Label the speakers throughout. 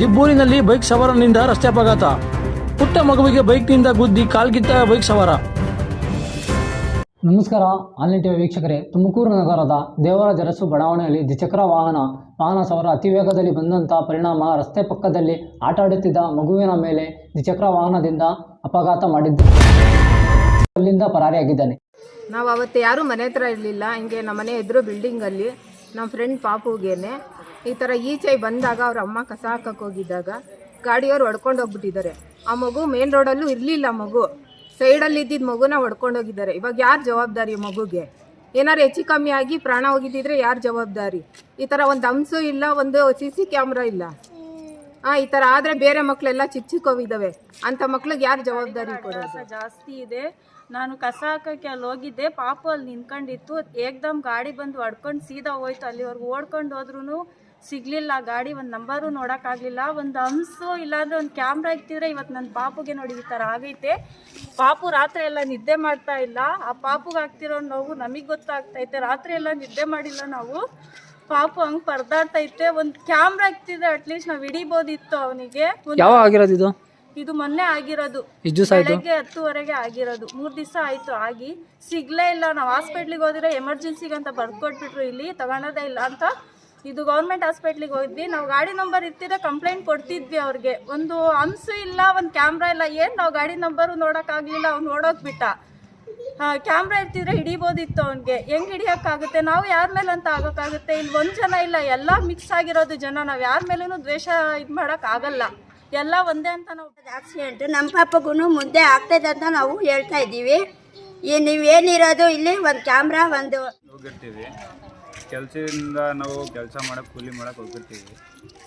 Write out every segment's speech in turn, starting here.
Speaker 1: ದಿಬ್ಬೂರಿನಲ್ಲಿ bike ಸವಾರನಿಂದ ರಸ್ತೆ ಅಪಘಾತ. ಪುಟ್ಟ ಮಗುವಿಗೆ ಬೈಕ್ನಿಂದ ಗುದ್ದಿ ಕಾಲ್ಗಿತ್ತ ಬೈಕ್ ಸವಾರ.
Speaker 2: ನಮಸ್ಕಾರ ಆನ್ಲೈನ್ ಟಿವಿ ವೀಕ್ಷಕರೇ. ತುಮಕೂರು ನಗರದ ದೇವರಾಜ ಅರಸು ಬಡಾವಣೆಯಲ್ಲಿ ದ್ವಿಚಕ್ರ ವಾಹನ ವಾಹನ ಸವಾರ ಅತಿ ವೇಗದಲ್ಲಿ ಬಂದಂಥ ಪರಿಣಾಮ ರಸ್ತೆ ಪಕ್ಕದಲ್ಲಿ ಆಟಾಡುತ್ತಿದ್ದ ಮಗುವಿನ ಮೇಲೆ ದ್ವಿಚಕ್ರ ವಾಹನದಿಂದ ಅಪಘಾತ ಮಾಡಿದ್ದು ಅಲ್ಲಿಂದ ಪರಾರಿಯಾಗಿದ್ದಾನೆ.
Speaker 3: ನಾವು ಅವತ್ತು ಯಾರೂ ಮನೆ ಹತ್ರ ಇರಲಿಲ್ಲ. ಹಿಂಗೆ ನಮ್ಮ ಮನೆ ಎದುರು ಬಿಲ್ಡಿಂಗಲ್ಲಿ ನಮ್ಮ ಫ್ರೆಂಡ್ ಪಾಪುಗೇನೆ ಈ ಥರ ಈಚೆ ಬಂದಾಗ ಅವ್ರ ಅಮ್ಮ ಕಸ ಹಾಕಕ್ಕೆ ಹೋಗಿದ್ದಾಗ ಗಾಡಿಯವ್ರು ಹೊಡ್ಕೊಂಡು ಹೋಗ್ಬಿಟ್ಟಿದ್ದಾರೆ. ಆ ಮಗು ಮೇನ್ ರೋಡಲ್ಲೂ ಇರಲಿಲ್ಲ ಮಗು. ಸೈಡಲ್ಲಿ ಇದ್ದಿದ್ದ ಮಗುನ ಹೊಡ್ಕೊಂಡು ಹೋಗಿದ್ದಾರೆ. ಇವಾಗ ಯಾರು ಜವಾಬ್ದಾರಿ ಮಗುಗೆ? ಏನಾರು ಹೆಚ್ಚು ಕಮ್ಮಿ ಆಗಿ ಪ್ರಾಣ ಹೋಗಿದ್ದಿದ್ರೆ ಯಾರು ಜವಾಬ್ದಾರಿ? ಈ ಥರ ಒಂದು ಅಂಶು ಇಲ್ಲ ಒಂದು ಸಿ ಸಿ ಕ್ಯಾಮ್ರಾ ಇಲ್ಲ. ಹಾಂ ಈ ಥರ ಆದರೆ ಬೇರೆ ಮಕ್ಕಳೆಲ್ಲ ಚಿಕ್ಕ ಚಿಕ್ಕವಿದ್ದಾವೆ ಅಂಥ ಮಕ್ಳಿಗೆ ಯಾರು ಜವಾಬ್ದಾರಿ ಕೊಡೋದು?
Speaker 4: ಜಾಸ್ತಿ ಇದೆ. ನಾನು ಕಸ ಹಾಕಕ್ಕೆ ಅಲ್ಲಿ ಹೋಗಿದ್ದೆ. ಪಾಪು ಅಲ್ಲಿ ನಿಂತ್ಕೊಂಡಿತ್ತು. ಏಕ್ದಮ್ ಗಾಡಿ ಬಂದು ಹೊಡ್ಕೊಂಡು ಸೀದಾ ಹೋಯ್ತು. ಅಲ್ಲಿವರೆಗೂ ಓಡ್ಕೊಂಡು ಹೋದ್ರೂ ಸಿಗ್ಲಿಲ್ಲ ಗಾಡಿ ಒಂದು ನಂಬರು ನೋಡೋಕ್ಕಾಗಲಿಲ್ಲ ಒಂದು ಹಂಸು ಇಲ್ಲಾಂದ್ರೆ ಒಂದು ಕ್ಯಾಮ್ರಾ ಇಕ್ತಿದ್ರೆ ಇವತ್ತು ನನ್ನ ಪಾಪುಗೆ ನೋಡಿ ಈ ಥರ ಆಗೈತೆ. ಪಾಪು ರಾತ್ರಿ ಎಲ್ಲ ನಿದ್ದೆ ಮಾಡ್ತಾ ಇಲ್ಲ. ಆ ಪಾಪುಗೆ ಆಗ್ತಿರೋ ನೋವು ನಮಗೆ ಗೊತ್ತಾಗ್ತೈತೆ. ರಾತ್ರಿ ಎಲ್ಲ ನಿದ್ದೆ ಮಾಡಿಲ್ಲ ನಾವು. ಪಾಪು ಹಂಗೆ ಪರದಾಡ್ತೈತೆ ಒಂದು ಕ್ಯಾಮ್ರಾ ಇಕ್ತಿದ್ರೆ ಅಟ್ಲೀಸ್ಟ್ ನಾವು ಹಿಡಿಬೋದಿತ್ತು ಅವನಿಗೆ.
Speaker 2: ಯಾವ ಆಗಿರೋದು ಇದು?
Speaker 4: ಇದು ಮೊನ್ನೆ ಆಗಿರೋದು. ಬೆಳಗ್ಗೆ ಹತ್ತುವರೆಗೆ ಆಗಿರೋದು. ಮೂರು ದಿವಸ ಆಯ್ತು ಆಗಿ. ಸಿಗ್ಲೇ ಇಲ್ಲ. ನಾವು ಹಾಸ್ಪಿಟ್ಲಿಗೆ ಹೋದ್ರೆ ಎಮರ್ಜೆನ್ಸಿಗೆ ಅಂತ ಬರ್ಕೊಟ್ಬಿಟ್ರು ಇಲ್ಲಿ. ತಗೊಳೋದೇ ಇಲ್ಲ ಅಂತ ಇದು ಗೌರ್ಮೆಂಟ್ ಹಾಸ್ಪಿಟ್ಲಿಗೆ ಹೋದ್ವಿ. ನಾವು ಗಾಡಿ ನಂಬರ್ ಇರ್ತಿದ್ರೆ ಕಂಪ್ಲೇಂಟ್ ಕೊಡ್ತಿದ್ವಿ ಅವ್ರಿಗೆ. ಒಂದು ಅಂಶು ಇಲ್ಲ ಒಂದು ಕ್ಯಾಮ್ರಾ ಇಲ್ಲ. ಏನು ನಾವು ಗಾಡಿ ನಂಬರು ನೋಡೋಕ್ಕಾಗಲಿಲ್ಲ ಅವ್ನು ನೋಡೋಕ್ಬಿಟ್ಟ ಕ್ಯಾಮ್ರಾ ಇರ್ತಿದ್ರೆ ಹಿಡಿಬೋದಿತ್ತು ಅವ್ನಿಗೆ. ಹೆಂಗ್ ಹಿಡಿಯೋಕ್ಕಾಗುತ್ತೆ? ನಾವು ಯಾರ ಮೇಲೆ ಅಂತ ಆಗೋಕ್ಕಾಗುತ್ತೆ? ಇಲ್ಲಿ ಒಂದು ಜನ ಇಲ್ಲ. ಎಲ್ಲ ಮಿಕ್ಸ್ ಆಗಿರೋದು ಜನ. ನಾವು ಯಾರ ಮೇಲೂ ದ್ವೇಷ ಇದು ಮಾಡೋಕ್ಕಾಗಲ್ಲ ಎಲ್ಲ ಒಂದೇ ಅಂತ ನಾವು
Speaker 5: ಆಕ್ಸಿಡೆಂಟ್ ನಮ್ಮ ಪಾಪಗೂ ಮುಂದೆ ಆಗ್ತದೆ ಅಂತ ನಾವು ಹೇಳ್ತಾ ಇದ್ದೀವಿ. ಈ ನೀವೇನಿರೋದು ಇಲ್ಲಿ ಒಂದು ಕ್ಯಾಮ್ರಾ ಒಂದು
Speaker 6: ಕೆಲಸದಿಂದ ನಾವು ಕೆಲಸ ಮಾಡಕ್ಕೆ ಕೂಲಿ ಮಾಡಕ್ಕೆ ಹೋಗಿರ್ತೀವಿ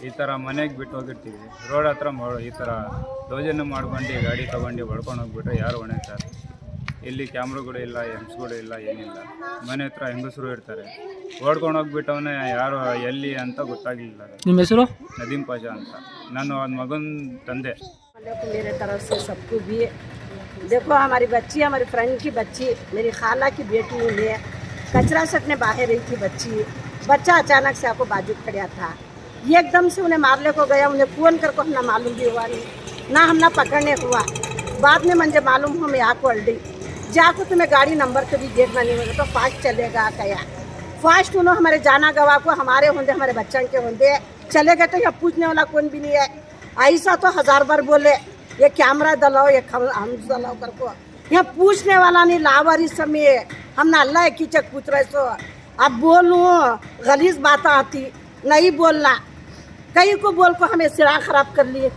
Speaker 6: ಈ ಥರ ಮನೆಗೆ ಬಿಟ್ಟು ಹೋಗಿರ್ತೀವಿ ರೋಡ್ ಹತ್ರ ಮಾಡೋ ಈ ಥರ ದೌರ್ಜನ್ಯ ಮಾಡ್ಕೊಂಡು ಗಾಡಿ ತೊಗೊಂಡು ಹೊಡ್ಕೊಂಡು ಹೋಗ್ಬಿಟ್ರೆ ಯಾರು ಹೊಣೆತಾರೆ ಇಲ್ಲಿ ಕ್ಯಾಮ್ರಾಗಳು ಇಲ್ಲ ಎಮ್ಸ್ಗಳು ಇಲ್ಲ ಏನಿಲ್ಲ ಮನೆ ಹತ್ರ ಹೆಂಗಸರು ಇರ್ತಾರೆ ಓಡ್ಕೊಂಡು ಹೋಗ್ಬಿಟ್ಟವನೇ ಯಾರು ಎಲ್ಲಿ ಅಂತ ಗೊತ್ತಾಗಲಿಲ್ಲ
Speaker 2: ನಿಮ್ಮ ಹೆಸರು
Speaker 6: ನದೀಮ್ ಪಾಷಾ ಅಂತ ನಾನು ಒಂದು ಮಗನ ತಂದೆ
Speaker 7: को मेरे तरफ से सबको भी देखो हमारी बच्ची हमारी फ्रेंड की बच्ची मेरी खाला की बेटी है कचरा सटने बाहर रही थी बच्ची। बच्चा अचानक से आपको बाजू खड़ा था। ये एकदम से उन्हें मारने को गया, उन्हें फ़ोन कर को मालूम भी हुआ नहीं। ना हमने पकड़ने हुआ। बाद में मुझे मालूम हुआ, मैं यहाँ को अल्डी जाको तुम्हें गाड़ी नंबर तो भी देखना नहीं होगा तो फास्ट चलेगा क्या? फास्ट उन्होंने हमारे जाना गवा को, हमारे होंगे, हमारे बच्चों के होंगे। चले गए तो यहाँ पूछने वाला कौन भी नहीं है। ऐसा तो हज़ार बार बोले, ये कैमरा दलाओ, ये हम दलाओ कर को यहाँ पूछने वाला नहीं लावारी समय हमने अल्लाह की चक पूछ रहे सो। अब बोलूँ, गलीज बात आती, नहीं बोलना। कहीं को बोल को हमें सिरा खराब कर लिए।